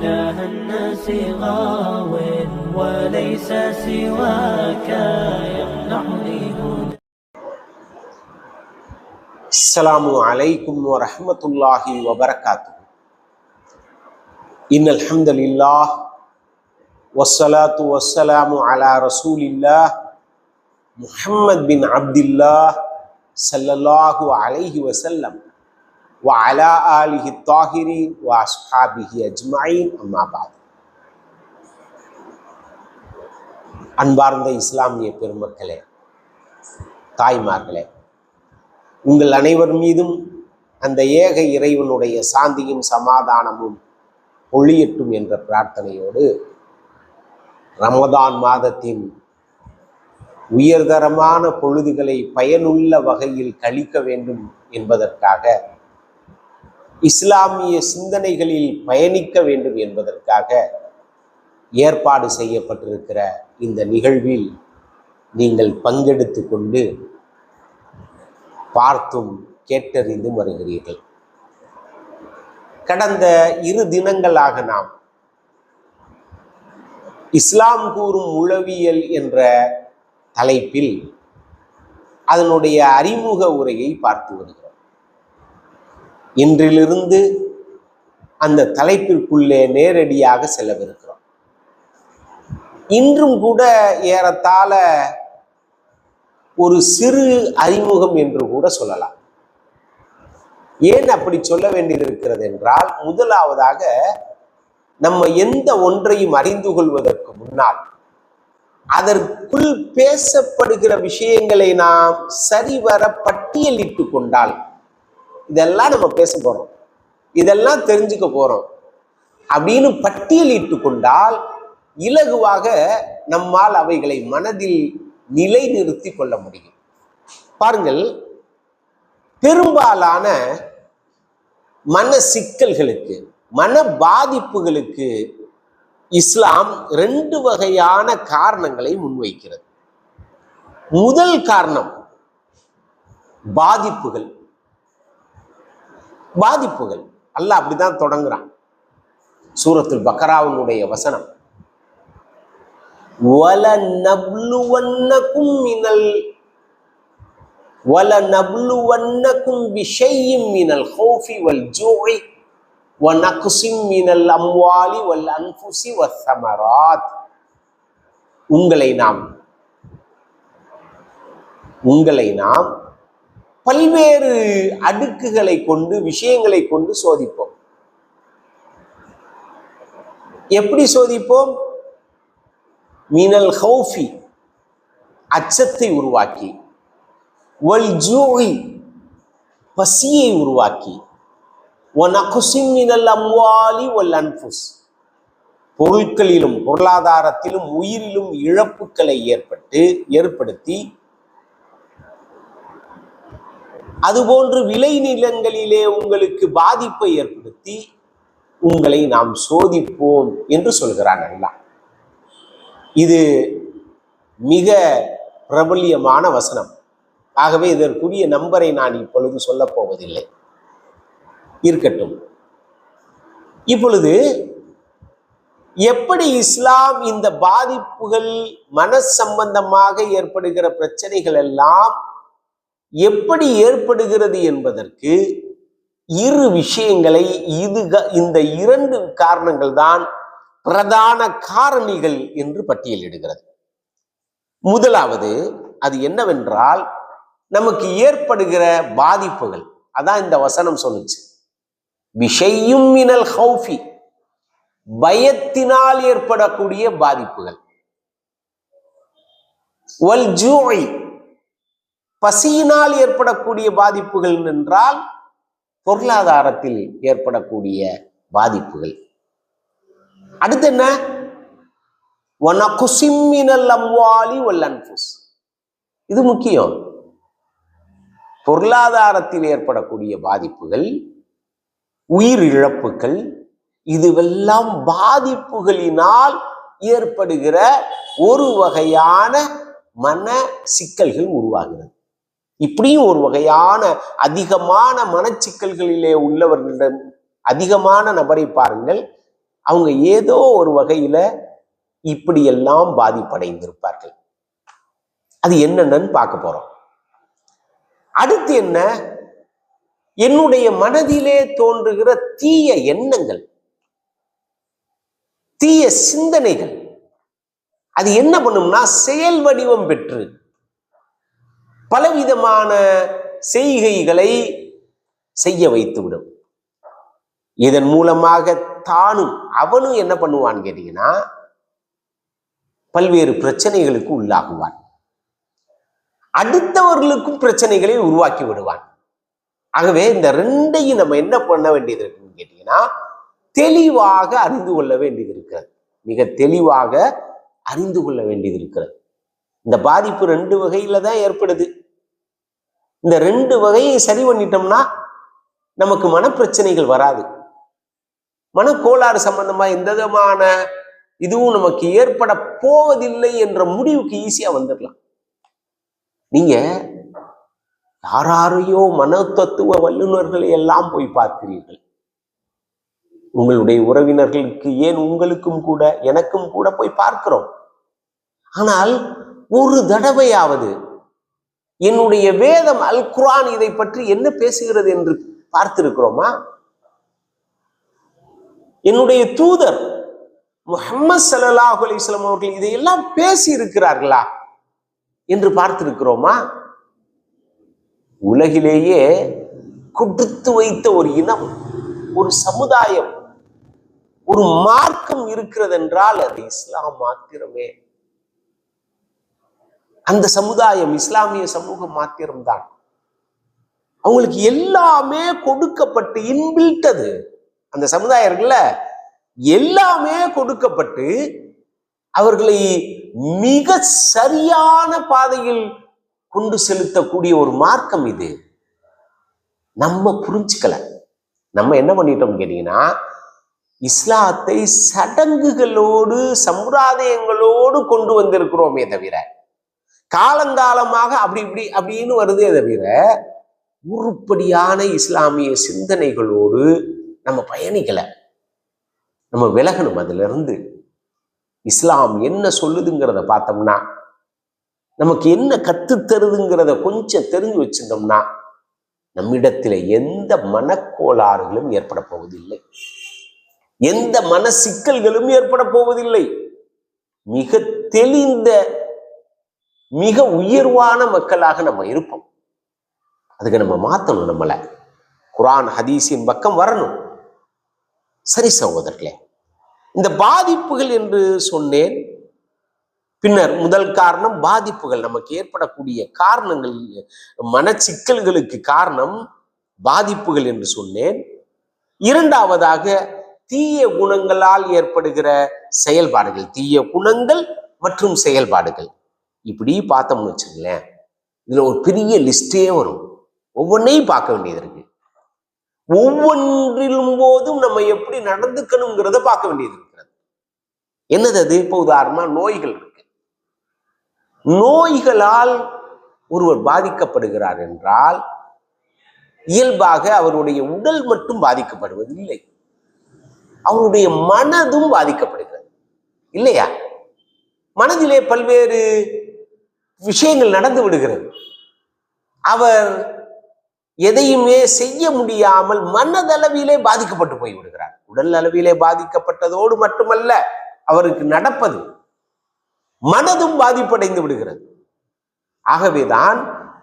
إله الناس غاو وليس سواك يمنحني هدى السلام عليكم ورحمة الله وبركاته. إن الحمد لله والصلاة والسلام على رسول الله محمد بن عبد الله صلى الله عليه وسلم. வ அலா ஆலிஹி தாஹிரி வ அஸ்ஹாபிஹி அஜ்மாயின் அம்மாபாத் அன்பார்ந்த இஸ்லாமிய பெருமக்களே தாய்மார்களே உங்கள் அனைவர் மீதும் அந்த ஏக இறைவனுடைய சாந்தியும் சமாதானமும் ஒளியட்டும் என்ற பிரார்த்தனையோடு ரமதான் மாதத்தின் உயர்தரமான பொழுதுகளை பயனுள்ள வகையில் கழிக்க வேண்டும் என்பதற்காக இஸ்லாமிய சிந்தனைகளில் பயணிக்க வேண்டும் என்பதற்காக ஏற்பாடு செய்யப்பட்டிருக்கிற இந்த நிகழ்வில் நீங்கள் பங்கெடுத்து கொண்டு பார்த்தும் கேட்டறிந்தும் வருகிறீர்கள். கடந்த இரு தினங்களாக நாம் இஸ்லாம் கூறும் உளவியல் என்ற தலைப்பில் அதனுடைய அறிமுக உரையை பார்த்து வருகிறோம். இன்றிலிருந்து அந்த தலைப்பிற்குள்ளே நேரடியாக செல்லவிருக்கிறோம். இன்றும் கூட ஏறத்தாழ ஒரு சிறு அறிமுகம் என்று கூட சொல்லலாம். ஏன் அப்படி சொல்ல வேண்டியிருக்கிறது என்றால் முதலாவதாக நம்ம எந்த ஒன்றையும் அறிந்து கொள்வதற்கு முன்னால் அதற்குள் பேசப்படுகிற விஷயங்களை நாம் சரிவர பட்டியலிட்டு கொண்டால் இதெல்லாம் நம்ம பேச போறோம். இதெல்லாம் தெரிஞ்சுக்க போறோம். அப்படின்னு பட்டியலிட்டு கொண்டால் இலகுவாக நம்மால் அவைகளை மனதில் நிலைநிறுத்தி கொள்ள முடியும். பாருங்கள் பெரும்பாலான மன சிக்கல்களுக்கு மன பாதிப்புகளுக்கு இஸ்லாம் ரெண்டு வகையான காரணங்களை முன்வைக்கிறது. முதல் காரணம் பாதிப்புகள். பாதிப்புகள். அல்ல அப்படிதான் தொடங்குறான். சூரத்தில் பக்கராவனுடைய வசனம். வல நப்லுவன்னக்கும் மினல் வல நப்லுவன்னக்கும் விஷயம் மினல் ஹோஃபி வல் ஜூரி வனக்குசிம் மினல் அம்வாலி வல் அன்புசி வசமராத் உங்களை நாம் உங்களை நாம் பல்வேறு அடுக்குகளை கொண்டு விஷயங்களை கொண்டு சோதிப்போம். எப்படி சோதிப்போம்? மீனல் ஹவுஃபி அச்சத்தை உருவாக்கி. வல் ஜூஇ பசியை உருவாக்கி. மினல் அம்வாலி வல் அன்ஃபுஸ் பொருட்களிலும் பொருளாதாரத்திலும் உயிரிலும் இழப்புகளை ஏற்பட்டு ஏற்படுத்தி அதுபோன்று விளைநிலங்களிலே உங்களுக்கு பாதிப்பை ஏற்படுத்தி உங்களை நாம் சோதிப்போம் என்று சொல்கிறான் அல்லா இது மிக பிரபல்யமான வசனம். ஆகவே இதற்குரிய நம்பரை நான் இப்பொழுது சொல்லப் போவதில்லை. இருக்கட்டும். இப்பொழுது எப்படி இஸ்லாம் இந்த பாதிப்புகள் மன சம்பந்தமாக ஏற்படுகிற பிரச்சனைகள் எல்லாம் எப்படி ஏற்படுகிறது என்பதற்கு இரு விஷயங்களை இது இந்த இரண்டு காரணங்கள் தான் பிரதான காரணிகள் என்று பட்டியலிடுகிறது. முதலாவது அது என்னவென்றால் நமக்கு ஏற்படுகிற பாதிப்புகள் அதான் இந்த வசனம் சொல்லுச்சு. விஷையும் மினல் ஹவுஃபி பயத்தினால் ஏற்படக்கூடிய பாதிப்புகள். வல் ஜூஇ பசியினால் ஏற்படக்கூடிய பாதிப்புகள் என்றால் பொருளாதாரத்தில் ஏற்படக்கூடிய பாதிப்புகள். அடுத்து என்ன? அம்வாலி வல் இது முக்கியம். பொருளாதாரத்தில் ஏற்படக்கூடிய பாதிப்புகள் உயிர் இழப்புகள் இதுவெல்லாம் பாதிப்புகளினால் ஏற்படுகிற ஒரு வகையான மன சிக்கல்கள் உருவாகிறது. இப்படியும் ஒரு வகையான அதிகமான மனச்சிக்கல்களிலே உள்ளவர்களிடம் அதிகமான நபரை பாருங்கள். அவங்க ஏதோ ஒரு வகையில இப்படியெல்லாம் பாதிப்படைந்திருப்பார்கள். அது என்னென்னு பார்க்க போறோம். அடுத்து என்ன? என்னுடைய மனதிலே தோன்றுகிற தீய எண்ணங்கள் தீய சிந்தனைகள் அது என்ன பண்ணும்னா செயல் வடிவம் பெற்று பலவிதமான செய்கைகளை செய்ய வைத்துவிடும். இதன் மூலமாக தானும் அவனும் என்ன பண்ணுவான்னு கேட்டீங்கன்னா பல்வேறு பிரச்சனைகளுக்கு உள்ளாகுவான். அடுத்தவர்களுக்கும் பிரச்சனைகளை உருவாக்கி விடுவான். ஆகவே இந்த ரெண்டையும் நம்ம என்ன பண்ண வேண்டியது இருக்குன்னு கேட்டீங்கன்னா தெளிவாக அறிந்து கொள்ள வேண்டியது இருக்கிறது. மிக தெளிவாக அறிந்து கொள்ள வேண்டியது இருக்கிறது. இந்த பாதிப்பு ரெண்டு வகையில தான் ஏற்படுது. இந்த ரெண்டு வகையை சரி பண்ணிட்டோம்னா நமக்கு மனப்பிரச்சனைகள் வராது. மனக்கோளாறு சம்பந்தமா எந்த விதமான இதுவும் நமக்கு ஏற்பட போவதில்லை என்ற முடிவுக்கு ஈஸியா வந்துடலாம் நீங்க யாராரையோ மன தத்துவ வல்லுநர்களை எல்லாம் போய் பார்க்கிறீர்கள். உங்களுடைய உறவினர்களுக்கு ஏன் உங்களுக்கும் கூட எனக்கும் கூட போய் பார்க்கிறோம். ஆனால் ஒரு தடவையாவது என்னுடைய வேதம் அல் குரான் இதை பற்றி என்ன பேசுகிறது என்று பார்த்திருக்கிறோமா? என்னுடைய தூதர் முஹம்மது சல்லாஹ் அலிஸ்லாம் அவர்கள் இதையெல்லாம் பேசி இருக்கிறார்களா என்று பார்த்திருக்கிறோமா? உலகிலேயே கொடுத்து வைத்த ஒரு இனம் ஒரு சமுதாயம் ஒரு மார்க்கம் இருக்கிறது என்றால் அது இஸ்லாம் மாத்திரமே அந்த சமுதாயம் இஸ்லாமிய சமூகம் மாத்திரம்தான். அவங்களுக்கு எல்லாமே கொடுக்கப்பட்டு இன்பில்ட்டது. அந்த சமுதாயம் இருக்குல்ல எல்லாமே கொடுக்கப்பட்டு அவர்களை மிக சரியான பாதையில் கொண்டு செலுத்தக்கூடிய ஒரு மார்க்கம் இது. நம்ம புரிஞ்சுக்கல. நம்ம என்ன பண்ணிட்டோம் கேட்டீங்கன்னா இஸ்லாத்தை சடங்குகளோடு சம்பிரதாயங்களோடு கொண்டு வந்திருக்கிறோமே தவிர காலங்காலமாக அப்படி இப்படி அப்படின்னு வருதே தவிர உருப்படியான இஸ்லாமிய சிந்தனைகளோடு நம்ம பயணிக்கலை. நம்ம விலகணும் அதிலிருந்து. இஸ்லாம் என்ன சொல்லுதுங்கிறத பார்த்தோம்னா நமக்கு என்ன கற்றுத் தருதுங்கிறத கொஞ்சம் தெரிஞ்சு வச்சிருந்தோம்னா நம்மிடத்தில் எந்த மனக்கோளாறுகளும் ஏற்பட போவதில்லை. எந்த மன சிக்கல்களும் ஏற்பட போவதில்லை. மிக தெளிந்த மிக உயர்வான மக்களாக நம்ம இருப்போம். அதுக்கு நம்ம மாற்றணும் நம்மளை. குரான் ஹதீஸின் பக்கம் வரணும். சரி சகோதரர்களே இந்த பாதிப்புகள் என்று சொன்னேன். பின்னர் முதல் காரணம் பாதிப்புகள். நமக்கு ஏற்படக்கூடிய காரணங்கள் மனச்சிக்கல்களுக்கு காரணம் பாதிப்புகள் என்று சொன்னேன். இரண்டாவதாக தீய குணங்களால் ஏற்படுகிற செயல்பாடுகள் தீய குணங்கள் மற்றும் செயல்பாடுகள். இப்படி பார்த்தோம்னு வச்சுங்களேன் இதுல ஒரு பெரிய லிஸ்டே வரும். ஒவ்வொன்றையும் பார்க்க வேண்டியது இருக்கு. ஒவ்வொன்றிலும் போதும் நம்ம எப்படி நடந்துக்கணுங்கிறத பார்க்க வேண்டியது இருக்கிறது. என்னது அது? இப்போ உதாரணமா நோய்கள் இருக்கு. நோய்களால் ஒருவர் பாதிக்கப்படுகிறார் என்றால் இயல்பாக அவருடைய உடல் மட்டும் பாதிக்கப்படுவதில்லை. அவருடைய மனதும் பாதிக்கப்படுகிறது. இல்லையா? மனதிலே பல்வேறு விஷயங்கள் நடந்து விடுகிறது. அவர் எதையுமே செய்ய முடியாமல் மனதளவிலே பாதிக்கப்பட்டு போய் விடுகிறார். உடல் அளவிலே பாதிக்கப்பட்டதோடு மட்டுமல்ல அவருக்கு நடப்பது மனதும் பாதிப்படைந்து விடுகிறது. ஆகவேதான்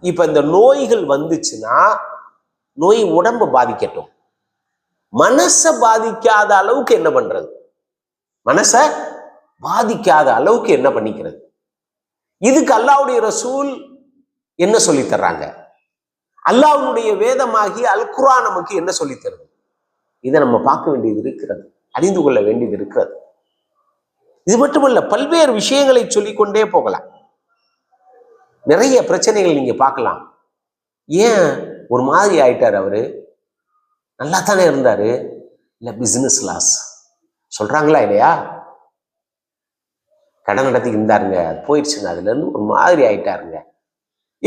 இப்ப இந்த நோய்கள் வந்துச்சுன்னா நோய் உடம்பை பாதிக்கட்டும். மனசை பாதிக்காத அளவுக்கு என்ன பண்றது? மனசை பாதிக்காத அளவுக்கு என்ன பண்ணிக்கிறது? இதுக்கு அல்லாவுடைய ரசூல் என்ன சொல்லித் தர்றாங்க வேதமாகி அல்குரா நமக்கு என்ன சொல்லித்தருது? இதை நம்ம பார்க்க வேண்டியது இருக்கிறது அறிந்து கொள்ள வேண்டியது இருக்கிறது. இது மட்டுமல்ல பல்வேறு விஷயங்களை சொல்லிக்கொண்டே போகலாம். நிறைய பிரச்சனைகள் நீங்க பார்க்கலாம். ஏன் ஒரு மாதிரி ஆயிட்டார் அவரு? நல்லா தானே இருந்தாரு? இல்ல பிசினஸ் லாஸ் சொல்றாங்களா இல்லையா? கடன் நடத்தி இருந்தாருங்க. அது போயிடுச்சுங்க. அதுலேருந்து ஒரு மாதிரி ஆயிட்டாருங்க.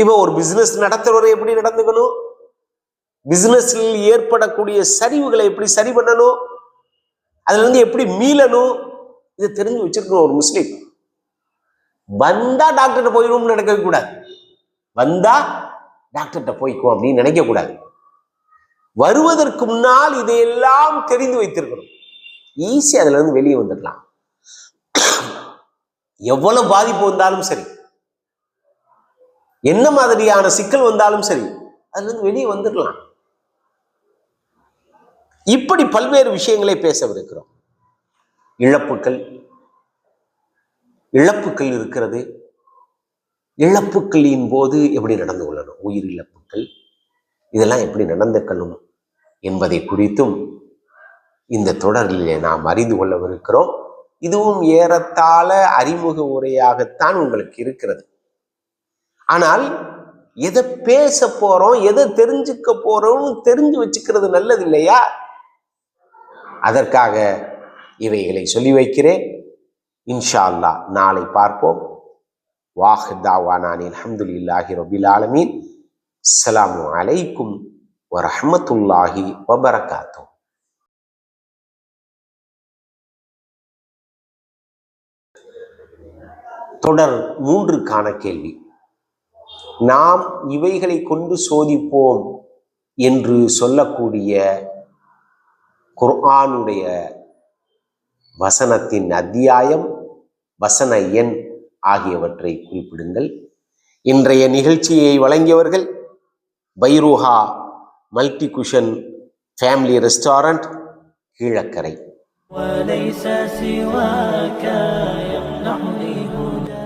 இப்போ ஒரு பிஸ்னஸ் நடத்துறவர் எப்படி நடந்துக்கணும்? பிஸ்னஸில் ஏற்படக்கூடிய சரிவுகளை எப்படி சரி பண்ணணும்? அதுலேருந்து எப்படி மீளணும்? இதை தெரிஞ்சு வச்சிருக்கணும் ஒரு முஸ்லீம். வந்தா டாக்டர்கிட்ட போயிடும்னு நினைக்கவே கூடாது. வந்தா டாக்டர்கிட்ட போய்க்கும் அப்படின்னு நினைக்கக்கூடாது வருவதற்கு முன்னால் இதையெல்லாம் தெரிந்து வைத்திருக்கணும். ஈஸி அதுல இருந்து வெளியே வந்துடலாம். எவ்வளவு பாதிப்பு வந்தாலும் சரி. என்ன மாதிரியான சிக்கல் வந்தாலும் சரி அதுல இருந்து வெளியே வந்துடலாம். இப்படி பல்வேறு விஷயங்களை பேசவிருக்கிறோம். இழப்புக்கள் இழப்புக்கள் இருக்கிறது. இழப்புக்களின் போது எப்படி நடந்து கொள்ளணும்? உயிர் இழப்புகள் இதெல்லாம் எப்படி நடந்து கொள்ளணும் என்பதை குறித்தும் இந்த தொடரில் நாம் அறிந்து கொள்ளவிருக்கிறோம். இதுவும் ஏறத்தாழ அறிமுக உரையாகத்தான் உங்களுக்கு இருக்கிறது. ஆனால் எதை பேச போறோம் எதை தெரிஞ்சுக்க போறோம்னு தெரிஞ்சு வச்சுக்கிறது நல்லது இல்லையா அதற்காக இவைகளை சொல்லி வைக்கிறேன். இன்ஷா அல்லாஹ் நாளை பார்ப்போம். வாஹ் தாவானான் ரபில் ஆலமீன் அஸ்ஸலாமு அலைக்கும் வரமத்துல்லாஹி வபரகாத்துஹு தொடர் மூன்றுக்கான கேள்வி நாம் இவைகளை கொண்டு சோதிப்போம் என்று சொல்லக்கூடிய குர்ஆனுடைய வசனத்தின் அத்தியாயம் வசன எண் ஆகியவற்றை குறிப்பிடுங்கள் இன்றைய நிகழ்ச்சியை வழங்கியவர்கள் பைரூஹா multi cushion family restaurant Keelakarai وليس سواك يمنحني